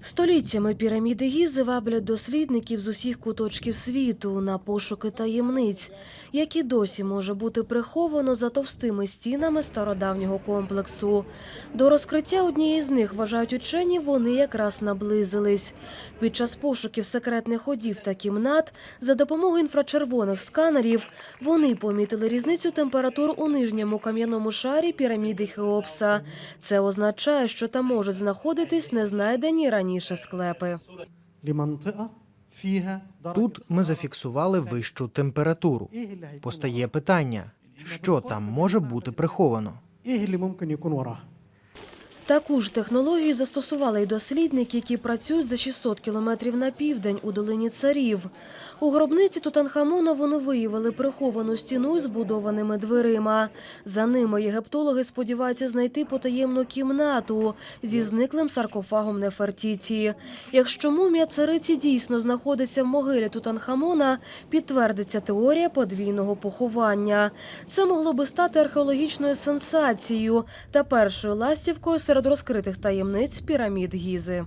Століттями піраміди Гізи ваблять дослідників з усіх куточків світу на пошуки таємниць, які досі може бути приховано за товстими стінами стародавнього комплексу. До розкриття однієї з них вважають учені, вони якраз наблизились. Під час пошуків секретних ходів та кімнат за допомогою інфрачервоних сканерів вони помітили різницю температур у нижньому кам'яному шарі піраміди Хеопса. Це означає, що там можуть знаходитись незнайдені раніше раніше склепи. Тут ми зафіксували вищу температуру. Постає питання, що там може бути приховано. Таку ж технологію застосували й дослідники, які працюють за 600 кілометрів на південь у долині царів. У гробниці Тутанхамона вони виявили приховану стіну з будованими дверима. За ними єгиптологи сподіваються знайти потаємну кімнату зі зниклим саркофагом Нефертіті. Якщо мумія цариці дійсно знаходиться в могилі Тутанхамона, підтвердиться теорія подвійного поховання. Це могло би стати археологічною сенсацією та першою ластівкою серед розкритих таємниць пірамід Гізи.